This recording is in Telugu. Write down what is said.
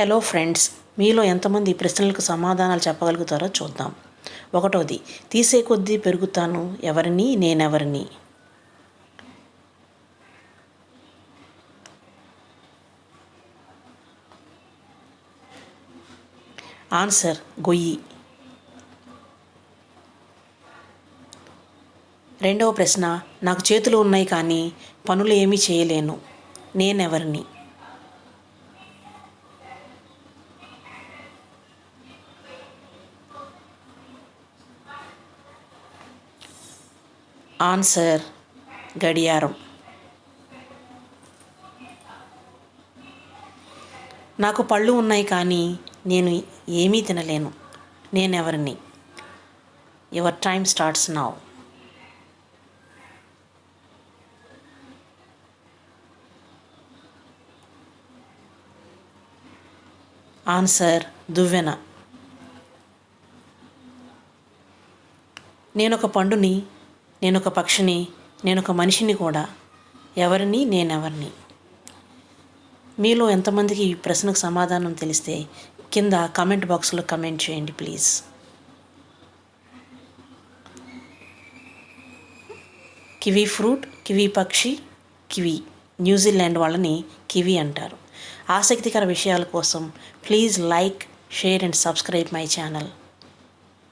హలో ఫ్రెండ్స్ మీలో ఎంతమంది ప్రశ్నలకు సమాధానాలు చెప్పగలుగుతారో చూద్దాం. ఒకటోది తీసే కొద్దీ పెరుగుతాను. ఎవరిని? నేనెవరిని? ఆన్సర్ గొయ్యి. రెండవ ప్రశ్న నాకు చేతులు ఉన్నాయి కానీ పనులు ఏమీ చేయలేను. నేనెవరిని? ఆన్సర్ గడియారం. నాకు పళ్ళు ఉన్నాయి కానీ నేను ఏమీ తినలేను. నేనెవరిని? Your time starts now. Answer దువ్వెన. నేనొక పండుని నేనొక పక్షిని నేనొక మనిషిని కూడా. ఎవరిని? నేనెవరిని? మీలో ఎంతమందికి ఈ ప్రశ్నకు సమాధానం తెలిస్తే కింద కామెంట్ బాక్స్లో కమెంట్ చేయండి ప్లీజ్. కివీ ఫ్రూట్ కివీ పక్షి కివీ. న్యూజిలాండ్ వాళ్ళని కివీ అంటారు. ఆసక్తికర విషయాల కోసం please like share and subscribe my channel.